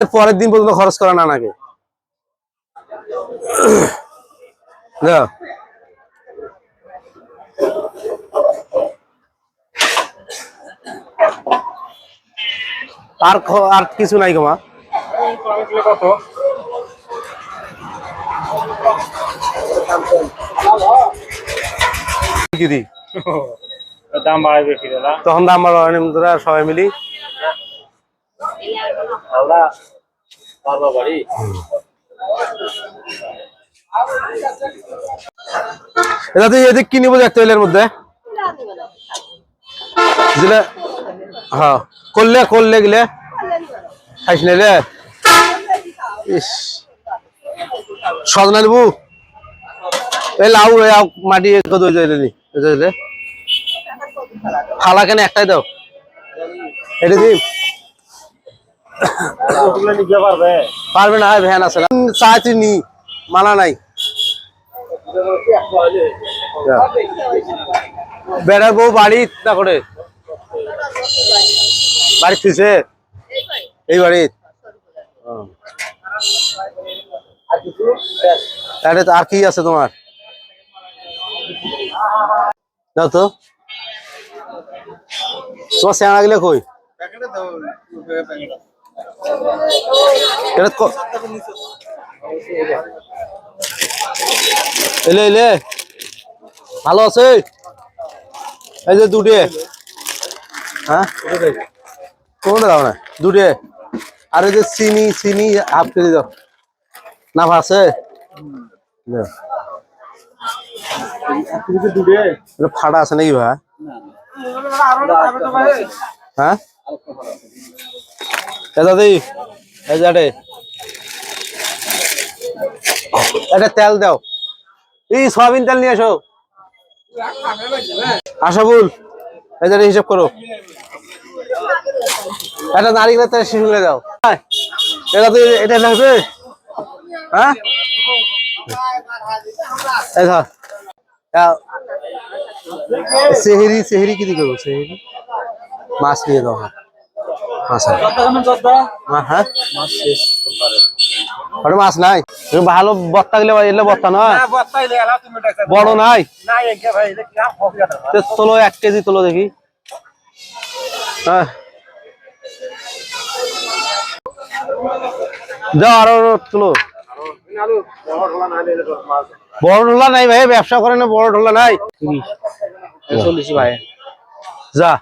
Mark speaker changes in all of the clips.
Speaker 1: পরের দিন পর্যন্ত খরচ করা না নাকি। আর আর কিছু নাই কমা
Speaker 2: কত
Speaker 1: কি
Speaker 2: দাম দাদা
Speaker 1: তখন দাম সবাই মিলি এটা এদিক কি নিবো দেখতে এর মধ্যে? হ্যাঁ করলে করলে গেলে। খাইস নিলে সজনা নিবু। এই লাউ মাটি ফালা কেন একটাই দাও। এটা দি
Speaker 2: ওগুলো নিতে পারবে
Speaker 1: না ভ্যান আছে না। নি, মানা নাই। বেড়ার বউ বাড়ি না করে বাড়ি ফিসে এই বাড়ি। আর কি আছে তোমার? তো। তোমার সেনা গেলে কই? এটা এলে এলে। ভালো আছে? এই যে দুটে। হ্যাঁ? কোনটা দাও না? দুটে। আর এই যে চিনি চিনি হাফ কেজি দাও। না আছে? ফাটা আছে নাকি ভাই? হ্যাঁ? দাদি এই যাটে তেল দাও। এই সয়াবিন তেল নিয়ে আসো। আশাবুল যাটে হিসাব করো। একটা নারিকেলের তেল শিশুলে দাও। এটা তো এটা লাগবে? হ্যাঁ। সেহেরি সেহেরি কি করব? সেহেরি? মাছ নিয়ে দাও। হ্যাঁ মাছ হ্যাঁ? মাছ নাই। ভালো বত্তা গেলে এলে বত্তা নয়। বড় নাই। তোলো এক কেজি তোলো দেখি। হ্যাঁ। যাও আরও তোলো। বড় ঢোলা নাই ভাই ব্যবসা করে না বড় ঢোলা নাই।
Speaker 2: চল্লিশ ভাই।
Speaker 1: যা।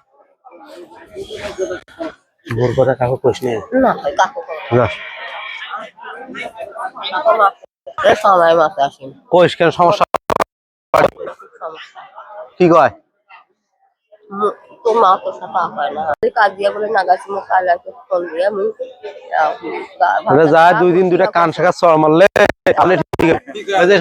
Speaker 1: ভোর কথা কাকু
Speaker 3: না কাকু
Speaker 1: যা
Speaker 3: এ সময় মাসে আসেন।
Speaker 1: কোশ কেন সমস্যা। কি কয়?
Speaker 3: তো মা তো সাফা হয় না। কাজ দিয়ে বলে নাগাছি মুখ ফোন
Speaker 1: যা দুই দিন দুইটা কান শাখা চড় মারলে ঠিক আছে।